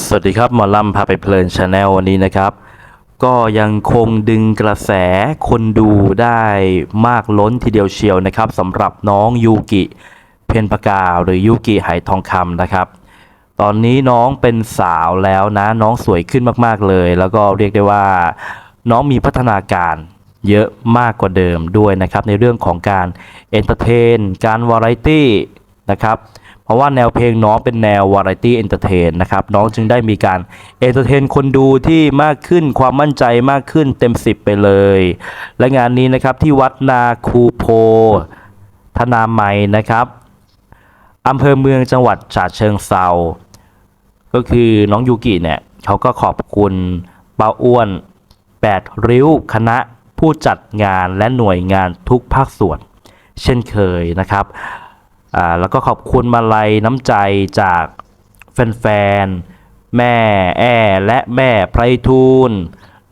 สวัสดีครับหมอลำพาไปเพลินชาแนลวันนี้นะครับ ก็ยังคงดึงกระแสคนดูได้มากล้นทีเดียวเชียวนะครับสำหรับน้องยูกิเพนปากาหรือยูกิไหทองคำนะครับ ตอนนี้น้องเป็นสาวแล้วนะน้องสวยขึ้นมากๆเลย แล้วก็เรียกได้ว่า น้องมีพัฒนาการเยอะมากกว่าเดิมด้วยนะครับ ในเรื่องของการเอนเตอร์เทนการวาไรตี้นะครับ เพราะว่าแนวเพลงน้องเป็นแนววาไรตี้เอนเตอร์เทนนะครับน้องจึงได้มีการเอนเตอร์เทนคนดูที่มากขึ้นความมั่นใจมากขึ้นเต็ม 10 ไปเลย และงานนี้นะครับที่วัดนาคูโพ ธนาไมนะครับอำเภอเมืองจังหวัดฉะเชิงเซาก็คือน้องยูกิเนี่ยเขาก็ขอบคุณป้าอ้วน 8 ริ้วคณะผู้จัดงานและหน่วยงานทุกภาคส่วน เช่นเคยนะครับ อ่าแล้วก็ขอบคุณมาลัยน้ำใจจากแฟนๆ แม่แอและแม่ไพรทูล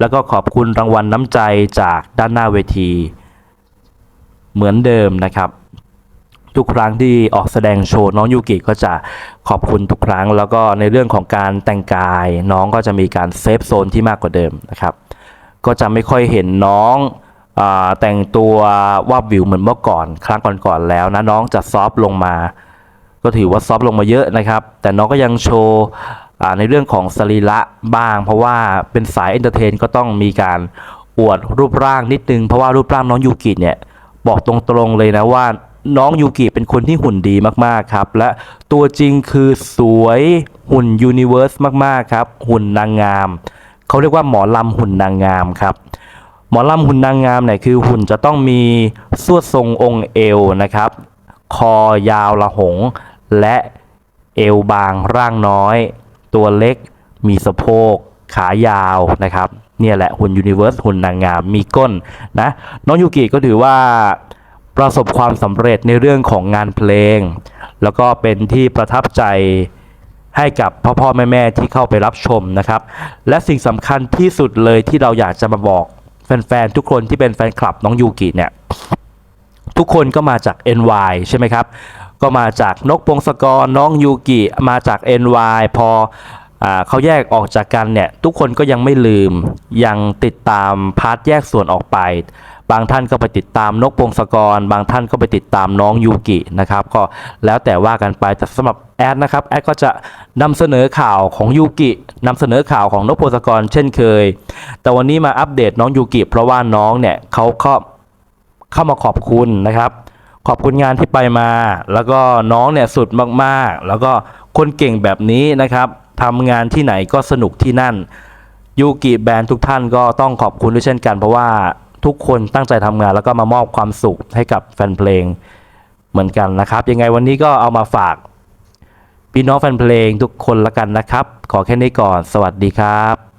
แล้วก็ขอบคุณรางวัลน้ำใจจากด้านหน้าเวที เหมือนเดิมนะครับ ทุกครั้งที่ออกแสดงโชว์น้องยูกิก็จะขอบคุณทุกครั้ง แล้วก็ในเรื่องของการแต่งกายน้องก็จะมีการเซฟโซนที่มากกว่าเดิมนะครับ ก็จะไม่ค่อยเห็นน้อง แต่งตัวว่าบวิวเหมือนเมื่อก่อน ครั้งก่อนๆแล้วนะน้องจะซอฟต์ลงมา ก็ถือว่าซอฟต์ลงมาเยอะนะครับ แต่น้องก็ยังโชว์ในเรื่องของสรีระบ้าง เพราะว่าเป็นสายเอนเตอร์เทนก็ต้องมีการอวดรูปร่างนิดนึง เพราะว่ารูปร่างน้องยูกิเนี่ยบอกตรงๆเลยนะว่าน้องยูกิเป็นคนที่หุ่นดีมากๆครับ และตัวจริงคือสวยหุ่นยูนิเวอร์สมากๆครับ หุ่นนางงาม เขาเรียกว่าหมอลำหุ่นนางงามครับ หมอลำหุ่นนางงามเนี่ยคือหุ่นจะต้องมีสวดทรงองค์เอวนะครับ คอยาวละหง และเอวบางร่างน้อย ตัวเล็กมีสะโพก ขายาวนะครับเนี่ยแหละหุ่นยูนิเวอร์สหุ่นนางงามมีก้นนะน้องยูกิก็ถือว่าประสบความสำเร็จในเรื่องของงานเพลง แล้วก็เป็นที่ประทับใจให้กับพ่อพ่อแม่แม่ที่เข้าไปรับชมนะครับ และสิ่งสำคัญที่สุดเลยที่เราอยากจะมาบอก แฟนๆ ทุกคนที่เป็นแฟนคลับน้องยูกิเนี่ย ทุกคนก็มาจาก NY ใช่ไหมครับ ก็มาจากนกพงศกรน้องยูกิมาจาก NY พออา เขาแยกออกจากกันเนี่ยทุกคนก็ยังไม่ลืม ยังติดตามพาร์ทแยกส่วนออกไป บางท่านก็ไปติดตามนกพงศกร บางท่านก็ไปติดตามน้องยูกินะครับก็แล้วแต่ว่ากันไปแต่สำหรับแอดนะครับแอดก็จะนำเสนอข่าวของยูกินำเสนอข่าวของนกพงศกร เช่นเคย แต่วันนี้มาอัปเดตน้องยูกิเพราะว่าน้องเนี่ยเขาก็เข้ามาขอบคุณนะครับขอบคุณงานที่ไปมา แล้วก็น้องเนี่ยสุดมากๆ แล้วก็คนเก่งแบบนี้นะครับ ทำงานที่ไหนก็สนุกที่นั่นยูกิแบรนด์ทุกท่านก็ต้องขอบคุณด้วยเช่นกัน เพราะว่าทุกคนตั้งใจทำงานแล้วก็มามอบความสุขให้กับแฟนเพลงเหมือนกันนะครับ ยังไงวันนี้ก็เอามาฝากพี่น้องแฟนเพลงทุกคนละกันนะครับ ขอแค่นี้ก่อน สวัสดีครับ